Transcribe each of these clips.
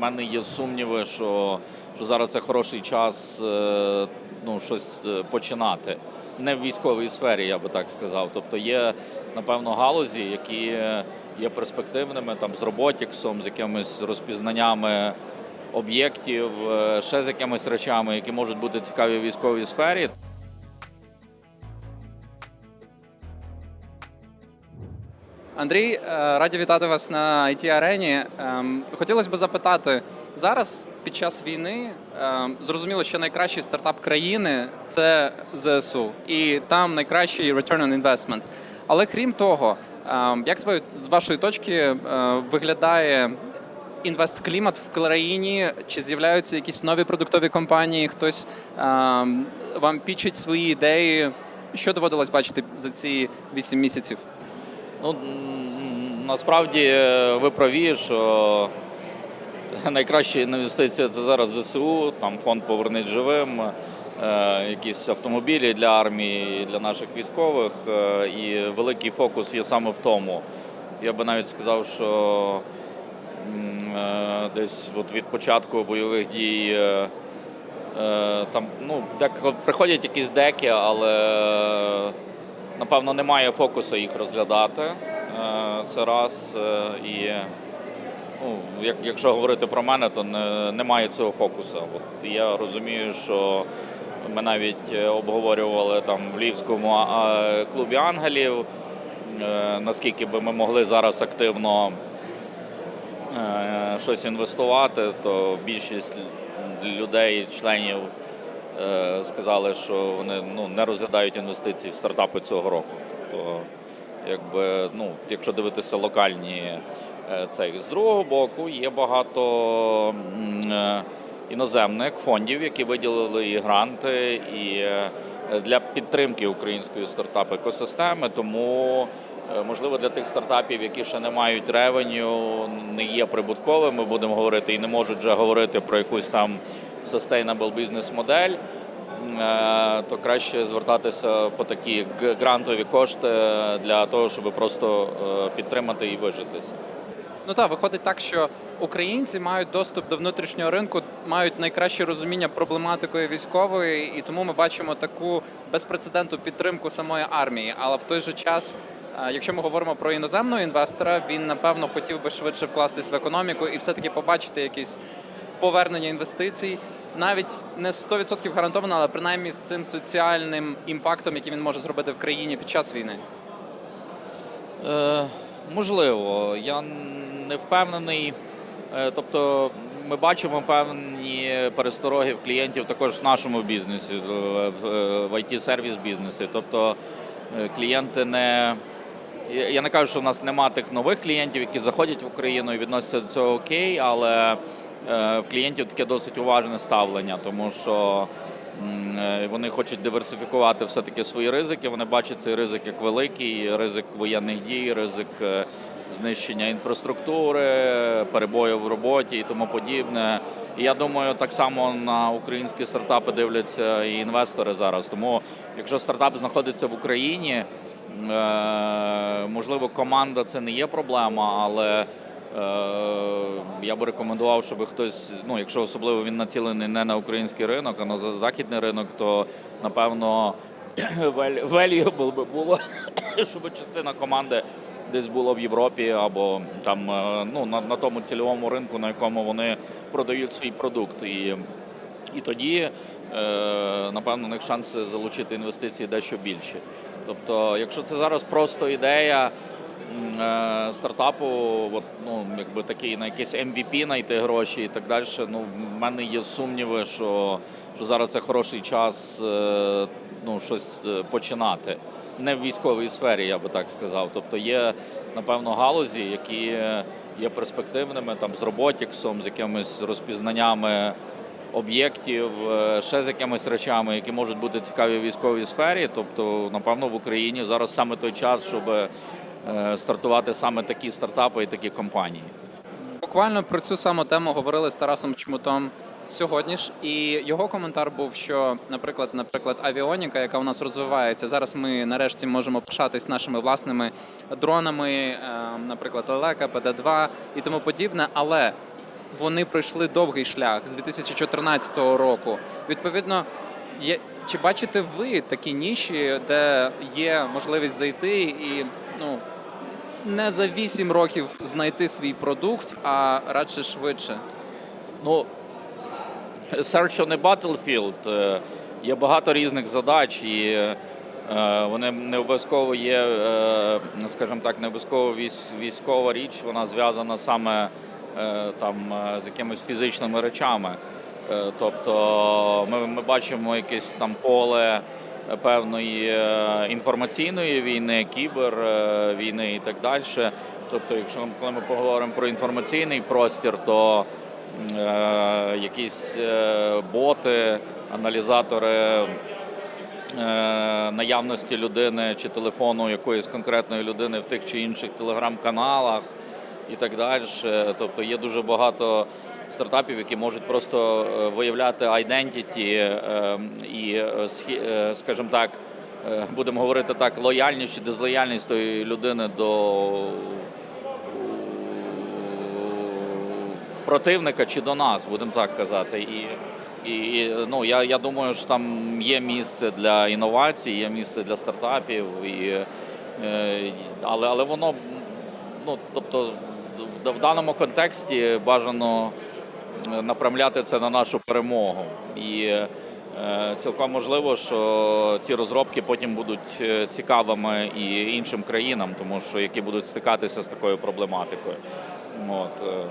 мене є сумніви, що, що зараз це хороший час е, ну, щось е, починати. Не в військовій сфері, я би так сказав. Тобто є, напевно, галузі, які є перспективними там, з роботіксом, з якимись розпізнаннями об'єктів, е, ще з якимись речами, які можуть бути цікаві в військовій сфері. Андрій, е, раді вітати вас на it арені. Ем, Хотілося б запитати зараз, під час війни, ем, зрозуміло, що найкращий стартап країни це ЗСУ, і там найкращий return on investment. Але крім того, ем, як з вашої точки е, виглядає інвестклімат в країні? Чи з'являються якісь нові продуктові компанії? Хтось вам пічить свої ідеї? Що доводилось бачити за ці 8 місяців? Ну, насправді е, ви праві, що найкраща інвестиція це зараз ЗСУ, там фонд Повернись живим, е, якісь автомобілі для армії, для наших військових. е, І великий фокус є саме в тому. Я би навіть сказав, що десь от від початку бойових дій. Там ну, приходять якісь деки, але напевно немає фокусу їх розглядати. Е, Це раз. Е, І ну, як, якщо говорити про мене, то не, немає цього фокусу. От я розумію, що ми навіть е, обговорювали там в Львівському клубі ангелів, наскільки би ми могли зараз активно щось інвестувати, то більшість людей, членів сказали, що вони ну, не розглядають інвестиції в стартапи цього року. Тобто, якби, ну, якщо дивитися локальні е, цей. З другого боку, є багато е, іноземних фондів, які виділили і гранти, і е, для підтримки української стартап екосистеми. Тому Е, Можливо, для тих стартапів, які ще не мають ревеню, не є прибутковими, будемо говорити, і не можуть вже говорити про якусь там sustainable бізнес-модель, е, то краще звертатися по такі грантові кошти для того, щоб просто е, підтримати і вижитися. Ну так, виходить так, що українці мають доступ до внутрішнього ринку, мають найкраще розуміння проблематикою військової, і тому ми бачимо таку безпрецедентну підтримку самої армії. Але в той же час, е, якщо ми говоримо про іноземного інвестора, він напевно хотів би швидше вкластись в економіку і все-таки побачити якісь повернення інвестицій. Навіть не 100% гарантовано, але принаймні з цим соціальним імпактом, який він може зробити в країні під час війни. Е, можливо, я не впевнений. Е, тобто, ми бачимо певні перестороги в клієнтів також в нашому бізнесі, в, it сервіс бізнесі. Тобто е, клієнти не. Я не кажу, що в нас нема тих нових клієнтів, які заходять в Україну і відносяться до цього окей, але в клієнтів таке досить уважне ставлення, тому що е, вони хочуть диверсифікувати все-таки свої ризики. Вони бачать цей ризик як великий, ризик воєнних дій, ризик е, знищення інфраструктури, перебоїв в роботі і тому подібне. І я думаю, так само на українські стартапи дивляться і інвестори зараз. Тому якщо стартап знаходиться в Україні. Е, Можливо, команда це не є проблема, але е, я би рекомендував, щоб хтось, ну якщо особливо він націлений не на український ринок, а на західний ринок, то напевно valuable би було, щоб частина команди десь була в Європі або там е, ну, на, на тому цільовому ринку, на якому вони продають свій продукт. І, і тоді, е, напевно, у них шанси залучити інвестиції дещо більші. Тобто, якщо це зараз просто ідея е, стартапу, от, ну, якби такий на якийсь MVP знайти гроші і так далі, ну, в мене є сумніви, що, що зараз це хороший час е, ну, щось е, починати. Не в військовій сфері, я би так сказав. Тобто є, напевно, галузі, які є перспективними там, з роботіксом, з якимись розпізнаннями об'єктів, е, ще з якимись речами, які можуть бути цікаві в військовій сфері. Тобто, напевно, в Україні зараз саме той час, щоб е, стартувати саме такі стартапи і такі компанії. Буквально про цю саму тему говорили з Тарасом Чмутом сьогодні ж, і його коментар був, що, наприклад, наприклад, авіоніка, яка у нас розвивається, зараз ми нарешті можемо пишатись нашими власними дронами, е, наприклад, Олека, ПД-2 і тому подібне. Але вони пройшли довгий шлях з 2014 року. Відповідно, є, чи бачите ви такі ніші, де є можливість зайти і ну, не за 8 років знайти свій продукт, а радше швидше? Ну, Search a Battlefield е, є багато різних задач, і е, вони не обов'язково є, е, скажімо так, не обов'язково військова річ, вона зв'язана саме там з якимись фізичними речами. Тобто ми, ми бачимо якесь там поле певної е, інформаційної війни, кібер е, і так далі. Тобто, якщо коли ми поговоримо про інформаційний простір, то е, якісь е, боти, аналізатори наявності людини чи телефону якоїсь конкретної людини в тих чи інших телеграм-каналах і так далі. Тобто є дуже багато стартапів, які можуть просто е, виявляти identity е, і, е, е, скажімо так, будемо говорити так, лояльність чи дезлояльність тої людини до противника чи до нас, будемо так казати. І, і ну, я, я думаю, що там є місце для інновацій, є місце для стартапів, і, але, але воно, ну, тобто, в, даному контексті бажано направляти це на нашу перемогу. І е, цілком можливо, що ці розробки потім будуть е, цікавими і іншим країнам, тому що які будуть стикатися з такою проблематикою. От, е.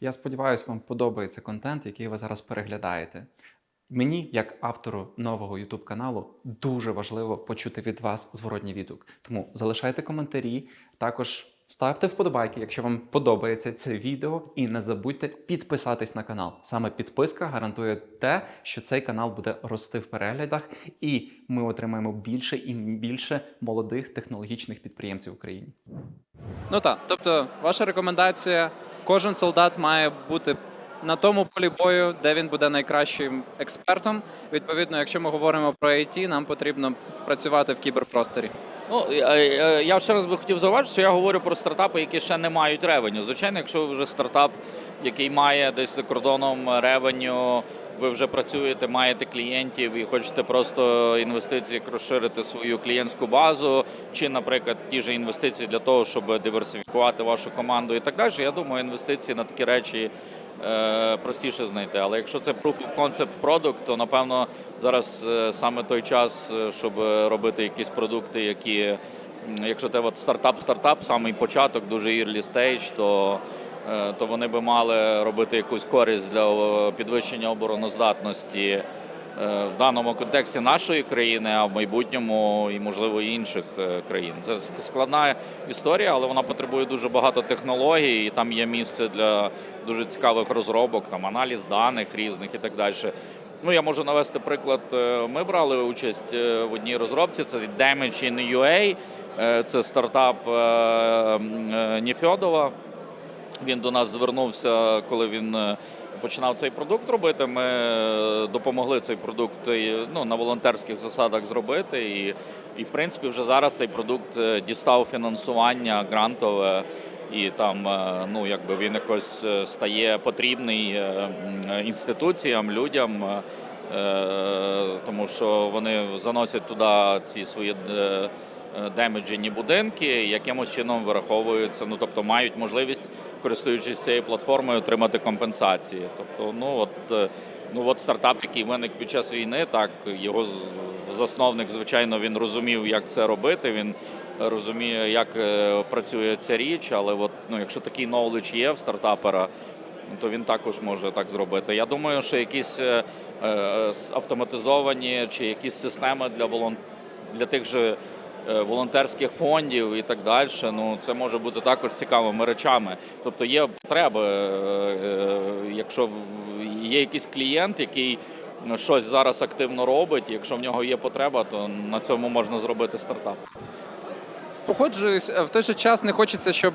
Я сподіваюся, вам подобається контент, який ви зараз переглядаєте. Мені, як автору нового YouTube каналу, дуже важливо почути від вас зворотній відгук. Тому залишайте коментарі, також ставте вподобайки, якщо вам подобається це відео, і не забудьте підписатись на канал. Саме підписка гарантує те, що цей канал буде рости в переглядах, і ми отримаємо більше і більше молодих технологічних підприємців в Україні. Ну так, тобто, ваша рекомендація: кожен солдат має бути на тому полі бою, де він буде найкращим експертом. Відповідно, якщо ми говоримо про IT, нам потрібно працювати в кіберпросторі. Ну, е, е, я ще раз би хотів зауважити, що я говорю про стартапи, які ще не мають ревеню. Звичайно, якщо ви вже стартап, який має десь за кордоном ревеню, ви вже працюєте, маєте клієнтів і хочете просто інвестиції розширити свою клієнтську базу, чи, наприклад, ті ж інвестиції для того, щоб диверсифікувати вашу команду і так далі. Я думаю, інвестиції на такі речі простіше знайти. Але якщо це proof of concept продукт, то напевно зараз е, саме той час, е, щоб робити якісь продукти, які, якщо це стартап-стартап, самий початок, дуже early stage, то, е, то вони би мали робити якусь користь для е, підвищення обороноздатності. Е, В даному контексті нашої країни, а в майбутньому і можливо інших е, країн. Це складна історія, але вона потребує дуже багато технологій, і там є місце для дуже цікавих розробок, там аналіз даних різних і так далі. Ну, я можу навести приклад. Е, Ми брали участь в одній розробці. Це Damage in UA. Це стартап м, Ніфьодова. Він до нас звернувся, коли він починав цей продукт робити. Ми е, допомогли цей продукт ну, на волонтерських засадах зробити. І, і в принципі, вже зараз цей продукт е, дістав фінансування грантове. І там е, ну якби він якось стає потрібний інституціям, людям, тому що вони заносять туди ці свої демеджені будинки, якимось чином вираховуються. Ну тобто мають можливість, користуючись цією платформою, отримати компенсації. Тобто, ну от е, ну от стартап, який виник під час війни, так його засновник, звичайно, він розумів, як це робити. Він розуміє, як е, працює ця річ, але от, ну, якщо такий knowledge є в стартапера, то він також може так зробити. Я думаю, що якісь е, автоматизовані чи якісь системи для волон... для тих же волонтерських фондів і так далі, ну це може бути також цікавими речами. Тобто є потреби, е, е, якщо є якийсь клієнт, який щось зараз активно робить, якщо в нього є потреба, то на цьому можна зробити стартап. Погоджуюсь, в той же час не хочеться, щоб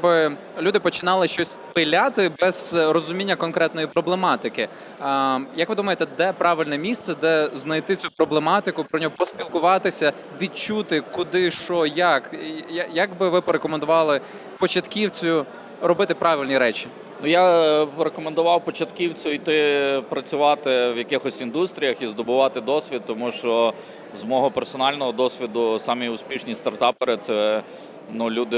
люди починали щось пиляти без розуміння конкретної проблематики. Як ви думаєте, де правильне місце, де знайти цю проблематику, про нього поспілкуватися, відчути, куди, що, як? Як би ви порекомендували початківцю робити правильні речі? Ну, я е, рекомендував початківцю йти працювати в якихось індустріях і здобувати досвід, тому що з мого персонального досвіду самі успішні стартапери це ну, люди,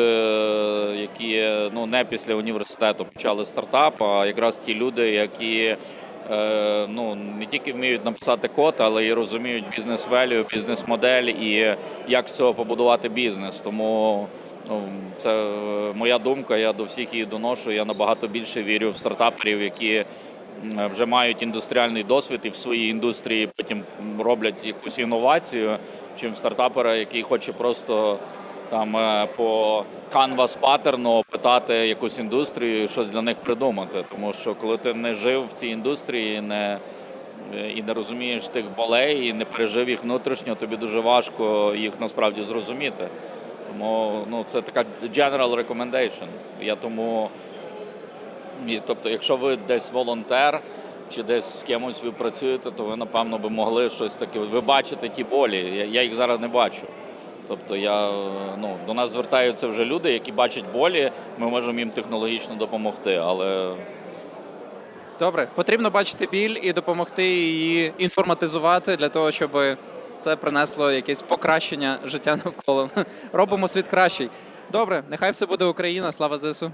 які ну, не після університету почали стартап, а якраз ті люди, які е, ну, не тільки вміють написати код, але й розуміють бізнес-велю, бізнес-модель і як з цього побудувати бізнес. Тому Ну, це моя думка, я до всіх її доношу. Я набагато більше вірю в стартаперів, які вже мають індустріальний досвід і в своїй індустрії потім роблять якусь інновацію, чим стартапера, який хоче просто там е, по canvas паттерну питати якусь індустрію, щось для них придумати. Тому що коли ти не жив в цій індустрії, не е, і не розумієш тих болей, і не пережив їх внутрішньо, тобі дуже важко їх насправді зрозуміти. Тому ну, це така general recommendation. Я тому, і, тобто, якщо ви десь волонтер чи десь з кимось ви працюєте, то ви, напевно, би могли щось таке. Ви бачите ті болі. Я, я їх зараз не бачу. Тобто я, ну, до нас звертаються вже люди, які бачать болі, ми можемо їм технологічно допомогти. Але Добре, потрібно бачити біль і допомогти її інформатизувати для того, щоб це принесло якесь покращення життя навколо. Робимо світ кращий. Добре, нехай все буде Україна. Слава ЗСУ.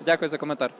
Дякую за коментар.